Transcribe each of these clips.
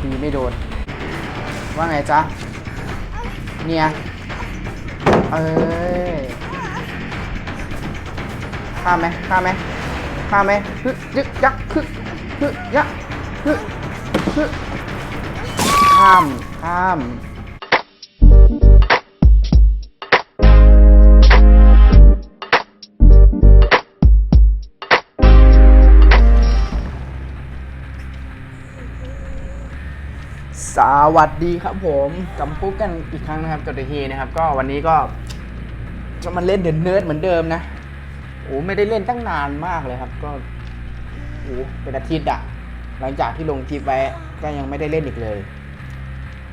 ตีไม่โดน ว่าไงจ๊ะ เนี่ย เอ้ฆ่าไหมฆ่าไหมฆ่าไหมฮึยึกยักฮึฮึยักฮึฮึข้าม ข้าม สวัสดีครับผมกลับพบกันอีกครั้งนะครับกับเดเฮนะครับ ก็วันนี้ก็จะมาเล่นเดนเนิร์ดเหมือนเดิมนะโอ้ไม่ได้เล่นตั้งนานมากเลยครับ ก็โอ้เป็นอาทิตย์อะหลังจากที่ลงคลิปไว้ก็ยังไม่ได้เล่นอีกเลย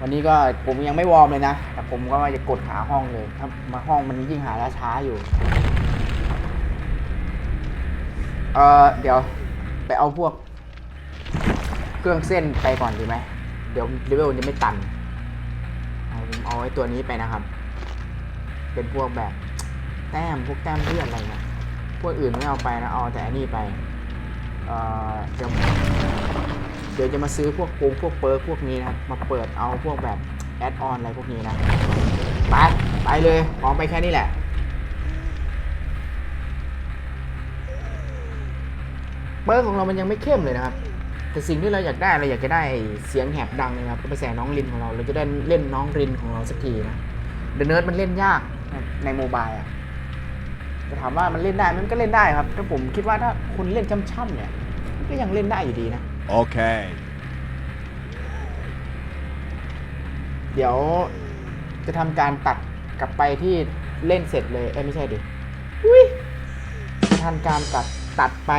วันนี้ก็ผมยังไม่วอร์มเลยนะแต่ผมก็จะกดหาห้องเลยถ้ามาห้องมันยิ่งหาช้าอยู่ เออเดี๋ยวไปเอาพวก เครื่องเส้นไปก่อนดีไหม เดี๋ยวเลเวลจะไม่ตันเอาผมเอาไอ้ตัวนี้ไปนะครับ เป็นพวกแบบแต้มพวกแต้มเลือดอะไรเงี้ยพวกอื่นไม่เอาไปนะเอาแต่อันนี้ไปเอ่อเดี๋ยวเดี๋ยวจะมาซื้อพวกโปงพวกเปิร์กพวกนี้นะมาเปิดเอาพวกแบบแอดออนอะไรพวกนี้นะไปไปเลยพร้อมไปแค่นี้แหละเปิร์กของเรามันยังไม่เข้มเลยนะครับ แต่สิ่งที่เราอยากได้เราอยากจะได้เสียงแหบดังนะครับก็ไปใส่น้องรินของเราเราจะได้เล่นน้องรินของเราสักทีนะเดอะเนิร์ดมันเล่นยากในโมบายอะจะถามว่ามันเล่นได้ไหมมันก็เล่นได้ครับถ้าผมคิดว่าถ้าคุณเล่นช่ำๆเนี่ยมันก็ยังเล่นได้อยู่ดีนะ Okay. เดี๋ยวจะทำการตัดกลับไปที่เล่นเสร็จเลยเอ้ยไม่ใช่ดิอุ้ยจะทำการตัดตัดไป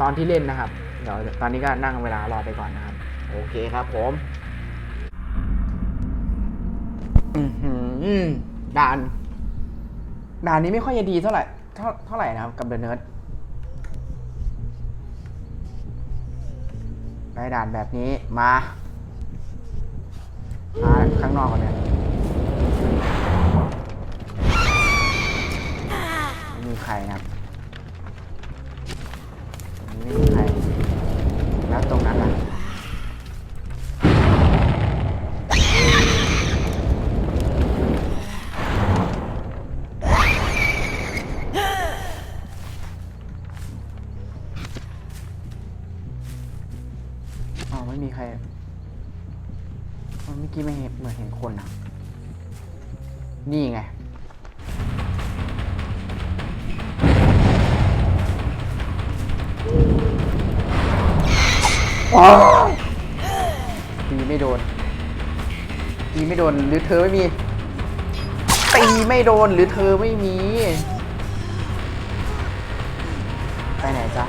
ตอนที่เล่นนะครับ เดี๋ยวตอนนี้ก็นั่งเวลารอไปก่อนนะครับ โอเคครับผมอือหือด่าน ด่านนี้ไม่ค่อยจะดีเท่าไหร่เท่าเท่าไหร่นะครับกับเดอะเนิร์ดได้ด่านแบบนี้มามาข้างนอกก่อนเนี่ยไม่มีใครนะครับตรงนี้ไม่มีใคร แล้วตรงนั้นล่ะอ๋อไม่มีใครอ๋อเมื่อกี้ไม่เห็นเหมือนเห็นคนอะ นี่ไง ตีไม่โดน ตีไม่โดนหรือเธอไม่มี ตีไม่โดนหรือเธอไม่มี ไปไหนจ๊ะ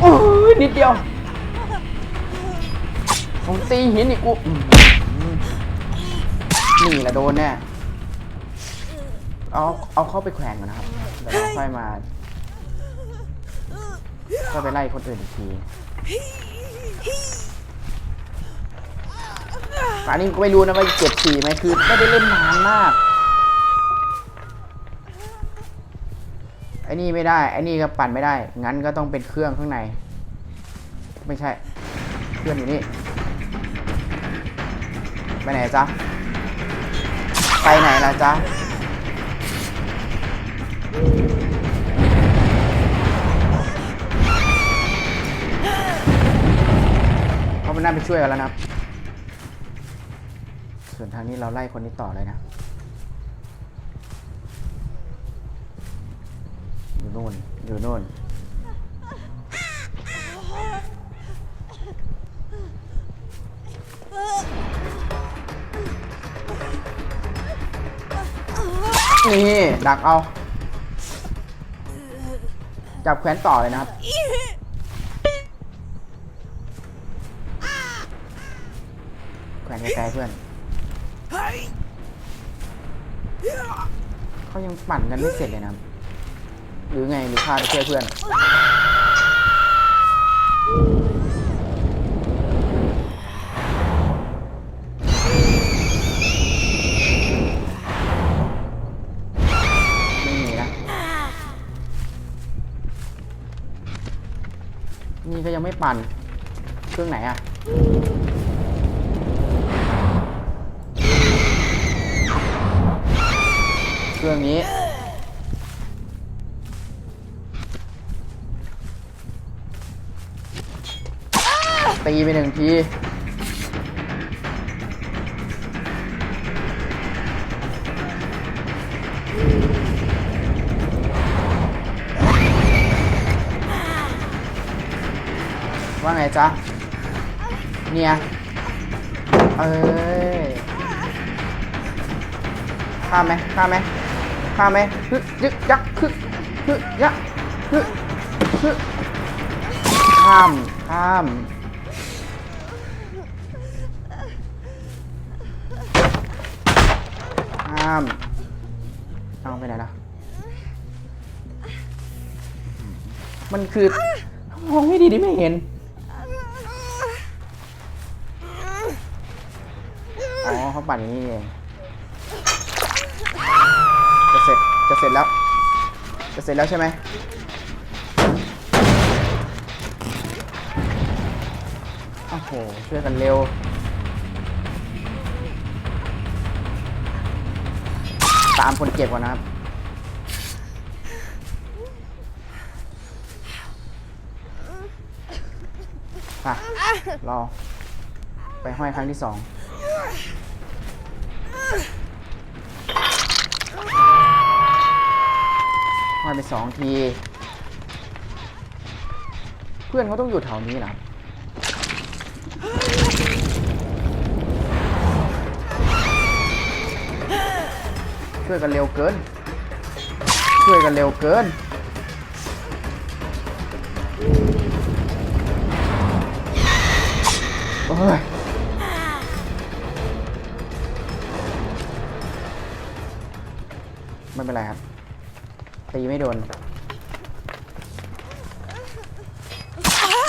โอ้ยนิดเดียวผมตีหินอีกกูนี่แหละโดนแน่ เอาเอาเข้าไปแขวนก่อนนะครับเดี๋ยวเราค่อยมาก็ไปไล่คนอื่นอีกทีอันนี้ก็ไม่รู้นะว่าเจ็บฉี่ไหมคือไม่ได้เล่นนานมากไอ้นี่ไม่ได้ไอ้นี่ก็ปั่นไม่ได้ งั้นก็ต้องเป็นเครื่องข้างใน ไม่ใช่ เครื่องอยู่นี่ ไปไหนจ๊ะ ไปไหนล่ะจ๊ะ เขาไปน่าไปช่วยกันแล้วนะครับ ส่วนทางนี้เราไล่คนนี้ต่อเลยนะ อยู่โน่น อยู่โน่นนี่ ดักเอา จับแขวนต่อเลยนะครับ แขวนไกลๆเพื่อน เขายังปั่นกันไม่เสร็จเลยนะครับ หรือไงหรือพาไปช่วเพื่อน ปั่น เครื่องไหนอะเครื่องนี้ ตีไปหนึ่งที งจ๊ะ เนี่ย เอ้ยข้ามไหมข้ามไหมข้ามไหมฮึยึกยักฮึฮึยักฮึฮึข้ามข้ามข้ามเอาไปไหนล่ะมันคือมองไม่ดีดิไม่เห็น อ๋อเขาปั่นอย่างนี้เองจะเสร็จจะเสร็จแล้ว จะเสร็จแล้วใช่ไหมโอ้โหช่วยกันเร็วตามคนเจ็บก่อนนะครับอะรอ ไปห้อยครั้งที่สอง ห้อยไปสองที เพื่อนเขาต้องอยู่แถวนี้นะช่วยกันเร็วเกิน ช่วยกันเร็วเกินโอ้ยไม่เป็นไรครับ ตีไม่โดน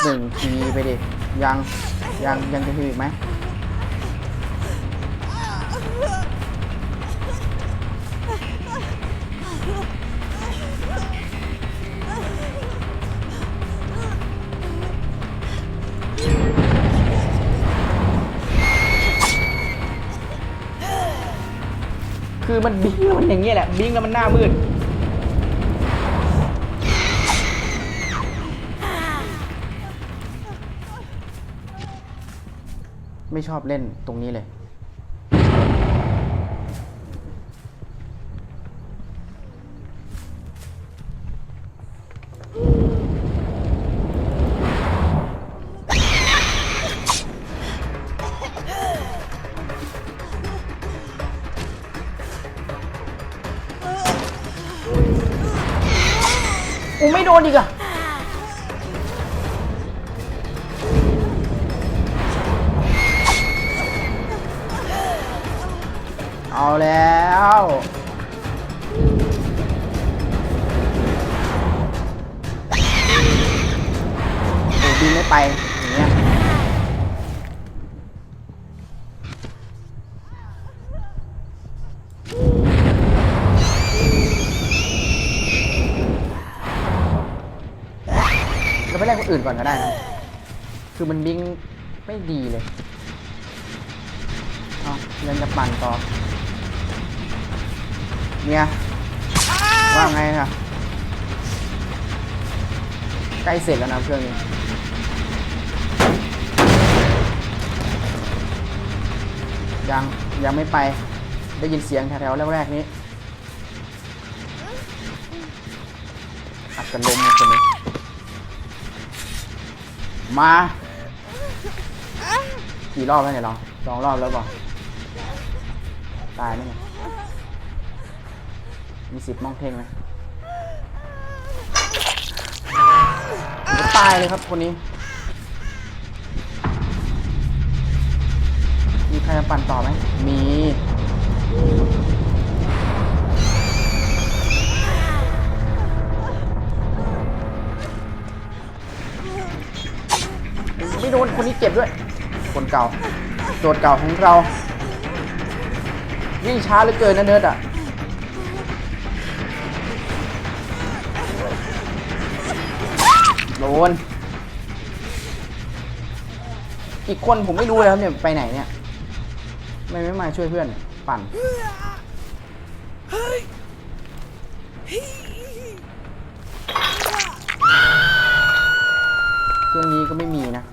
หนึ่งทีไปดิ ยังยังยังจะทีอีกไหมคือมันบิ้งแล้วมันอย่างเงี้ยแหละบิ้งแล้วมันหน้ามืด ไม่ชอบเล่นตรงนี้เลย ไม่ไปอย่างเงี้ยเราไปแลกคนอื่นก่อนก็ได้นะคือมันบิงไม่ดีเลยเอายังจะปั่นต่อเนี่ยว่าไงคะใกล้เสร็จแล้วนะเครื่องนี้ ยังยังไม่ไปได้ยินเสียงแถวๆแรกๆนี้อัดกันลมคนนี้มากี่รอบแล้วเนี่ยเราสองรอบแล้วปล่าตายไหมเนี่ยมีสิบมองเท่งไหมตายเลยครับคนนี้ ใครจะปั่นต่อไหม มี ไม่โดนคนนี้เจ็บด้วย คนเก่า โจทย์เก่าของเรา วิ่งช้าเหลือเกินนะเนิร์ดอะโดนอีกคนผมไม่รู้เลยครับเนี่ยไปไหนเนี่ย ไม่ไม่มาช่วยเพื่อน ปั่นเครื่องนี้ก็ไม่มีนะ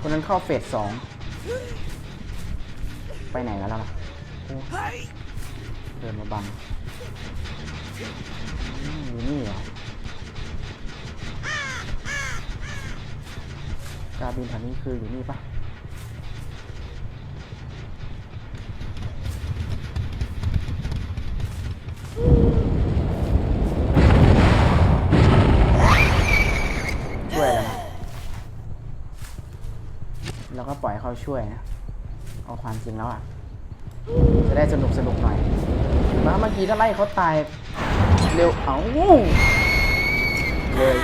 คนนั้นเข้าเฟสสองไปไหนแล้วล่ะเดินมาบัง อยู่นี่เหรอกาบินแถวนี้คืออยู่นี่ปะช่วยแล้วนะแล้วก็ปล่อยเขาช่วยนะ เอาความจริงแล้วอะ จะได้สนุกสนุกหน่อยมาเมื่อกี้ถ้าไล่เขาตาย เร็วเอาเลย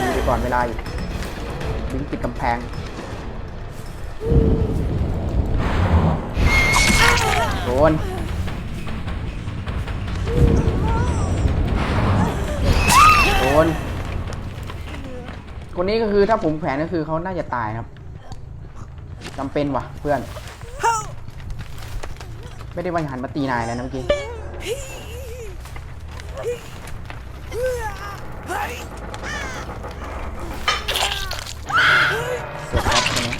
ดีไปก่อนเวลาอีกบิงติดกำแพง คือถ้าผมแขวนก็คือเขาน่าจะตายครับจำเป็นวะเพื่อน ไม่ได้วันหันมาตีนายเลยนะเมื่อกี้เสร็จครับคนนี้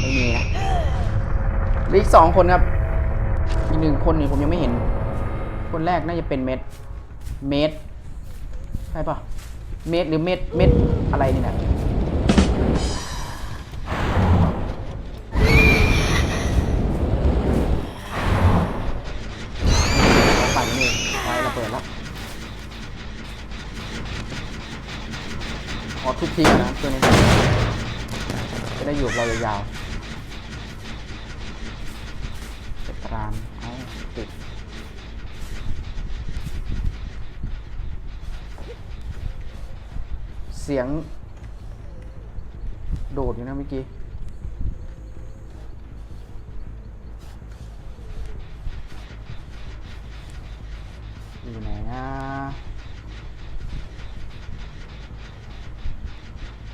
ไม่มีนะอีกสองคนครับ หนึ่งคนนี่ผมยังไม่เห็น คนแรกน่าจะเป็นเม็ด เม็ดใช่ปะเม็ดหรือเม็ด เม็ดอะไรนี่นะปั่นนี่ไฟระเบิดแล้วขอทุบทิ้งก่อนะตัวนี้ จะได้อยู่กับเรายาวๆจะตรามเอาติด เสียง โดดอยู่นะเมื่อกี้อยู่ไหนนะ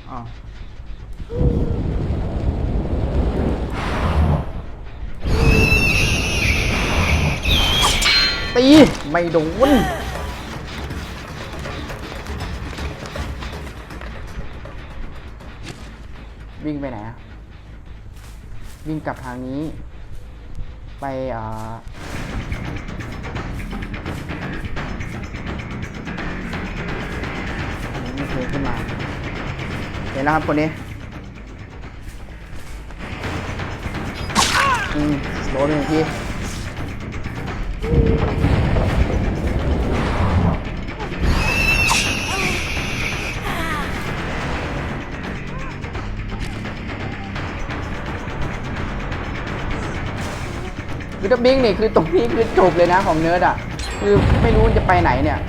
อ้าวตี ไม่โดน วิ่งไปไหนอะวิ่งกลับทางนี้ ไปอ่าไม่เคยขึ้นมา เห็นแล้วครับคนนี้อืมโดนหนึ่งที คือถ้าบิงนี่คือตรงนี้คือจบเลยนะของเนิร์ดอะ คือไม่รู้จะไปไหนเนี่ย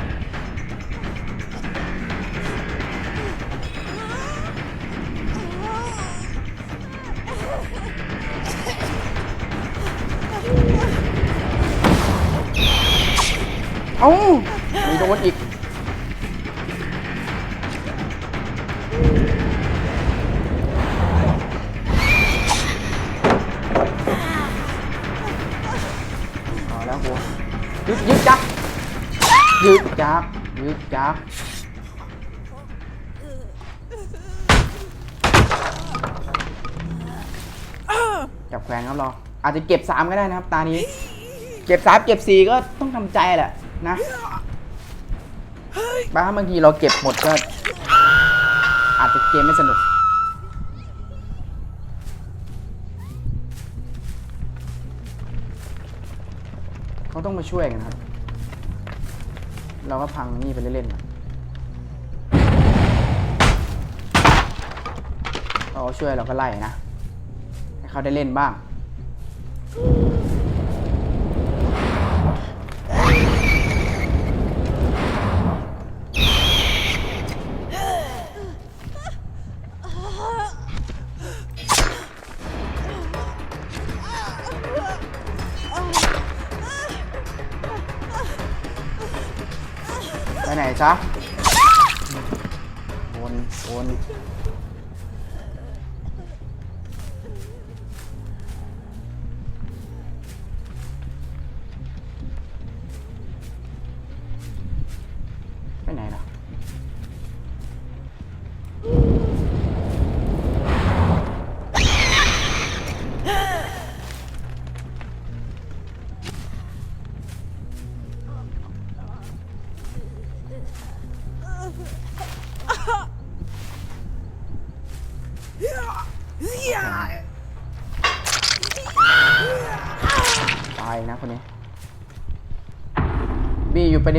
เอ้ ยึดจักจับแขวนครับรออาจจะเก็บสามก็ได้นะครับ ตานี้ เก็บสามเก็บสี่ก็ต้องทำใจแหละนะบางบางทีเราเก็บหมดก็อาจจะเกมไม่สนุกเขาต้องมาช่วยกันครับ เราก็พังนี่ไปเล่นๆนะเราช่วยเราก็ไล่นะ ให้เขาได้เล่นบ้าง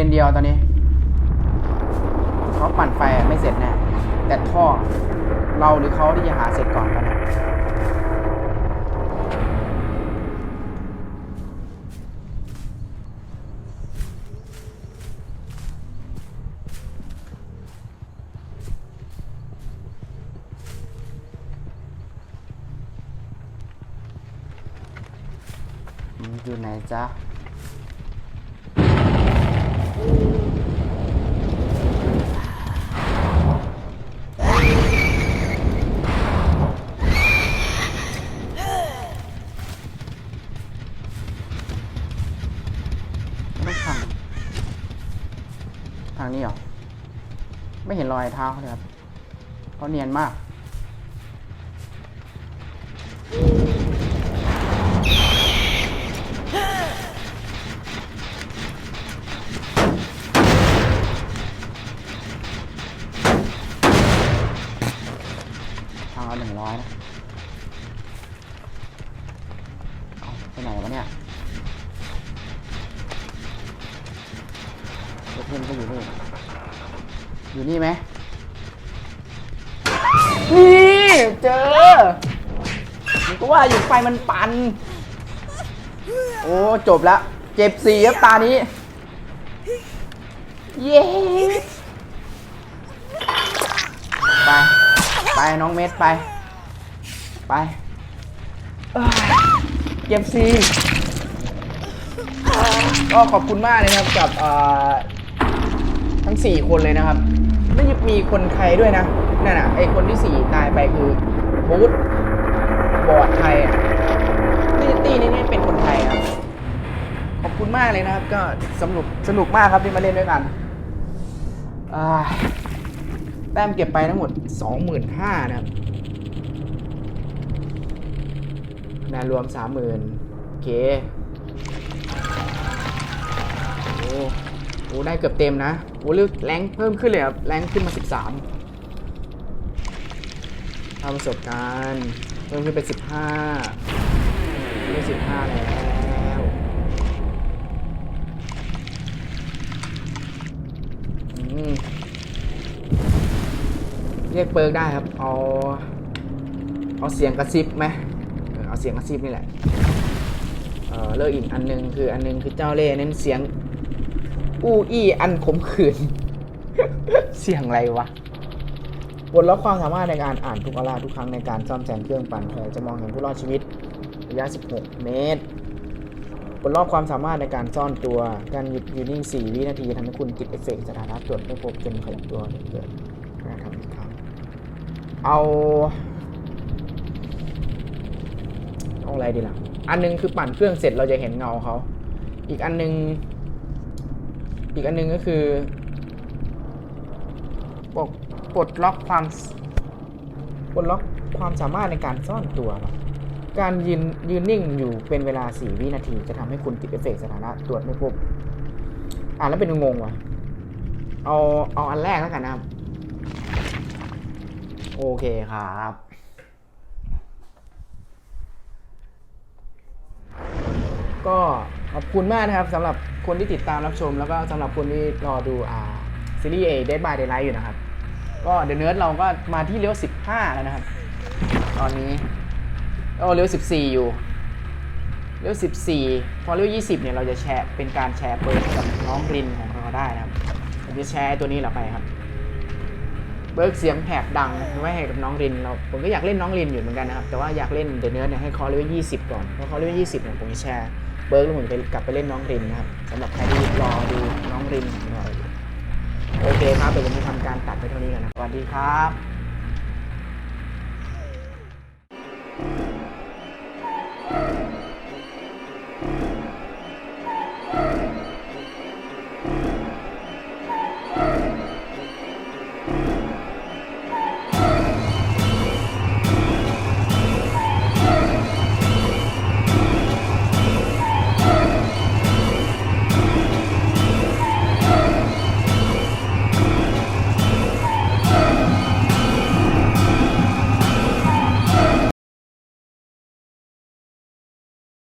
นเดียวตอนนี้เขาปั่นไฟไม่เสร็จแน่แต่ท่อเราหรือเขาที่จะหาเสร็จก่อนกันนะอืมอยู่ไหนจ๊ะ รอยเท้าเขาเลยครับเขาเนียนมากทางเอาหนึ่งร้อยนะ อยู่ไฟมันปัน โอ้จบละเจ็บสีครับตานี้ เย้ไป ไปน้องเม็ดไป ไปเอ้ยเก็บซีก็ขอบคุณมากเลยนะครับกับทั้ง 4 คนเลยนะครับไม่มีคนไทยด้วยนะ นั่นน่ะไอคนที่ 4 ตายไปคือบูธ บอร์ดไทยอะนี่ตีนี้นี่เป็นคนไทยครับ ขอบคุณมากเลยนะครับ ก็สนุกสนุกมากครับที่มาเล่นด้วยกันอ่าแต้มเก็บไปทั้งหมด 25,000นะครับคะแนนรวม 30,000โอเคโอ้โหได้เกือบเต็มนะโอ้เรียกแรงเพิ่มขึ้นเลยครับ แรงขึ้นมา 13ทำประสบการณ์ เพิ่มขึ้นไป15เรียก15แล้วเรียกเปิร์กได้ครับ เอา เอาเสียงกระซิบไหมเอาเสียงกระซิบนี่แหละ เออเลิกอีกอันหนึงคืออันหนึงคือเจ้าเล่เน้นเสียง อู้อี้อันขมขื่น เสียงอะไรวะ บทล็อกความสามารถในการอ่านทุกอลาทุกครั้งในการซ่อมแซมเครื่องปั่นไฟจะมองเห็นผู้รอดชีวิตระยะ 16 เมตรบทล็อกความสามารถในการซ่อนตัว การหยุดยืนนิ่ง 4 วินาทีทำให้คุณติดเอฟเฟกต์สถานะตรวจไม่พบจนขยับตัวเกิดการทำอีกครั้งเอาเอาอะไรดีล่ะ อันหนึงคือปั่นเครื่องเสร็จเราจะเห็นเงาเขา อีกอันหนึง อีกอันหนึงก็คือ ปลดล็อกความปลดล็อกความสามารถในการซ่อนตัว การยืนยืนนิ่งอยู่เป็นเวลา 4 วินาที จะทำให้คุณติดเอฟเฟกสถานะตรวจไม่พบ อ่านแล้วเป็นงงวะเอาเอาอันแรกแล้วกันนะครับ โอเคครับก็ขอบคุณมากนะครับสำหรับคนที่ติดตามรับชม แล้วก็สำหรับคนที่รอดูอ่าซีรีส์ A Dead by Daylight อยู่นะครับ ก็เด e n เนิร์ดเราก็มาที่เลี้ยว 15 แล้วนะครับ ตอนนี้โอ้เลี้ยว 14 อยู่ เลเว14 พอเลเว20 เนี่ยเราจะแชร์เป็นการแชร์เปิร์กกับน้องรินของเราได้นะครับผมจะแชร์ตัวนี้เราไปครับ เบิร์กเสียงแหบดังไว้ให้กับน้องรินเราผมก็อยากเล่นน้องรินอยู่เหมือนกันนะครับ แต่ว่าอยากเล่นเดอะเนื้อเนี่ยให้คอเลเว20 ก่อนเพราะคอเลเว20 เนี่ยผมจะแชร์เบิร์กแล้วผมจะไปกลับไปเล่นน้องรินนะครับสำหรับใครที่รอดูน้องรินของเรา โอเคครับเดี๋ยวผมจะทำการตัดไปเท่านี้ก่อนนะสวัสดีครับ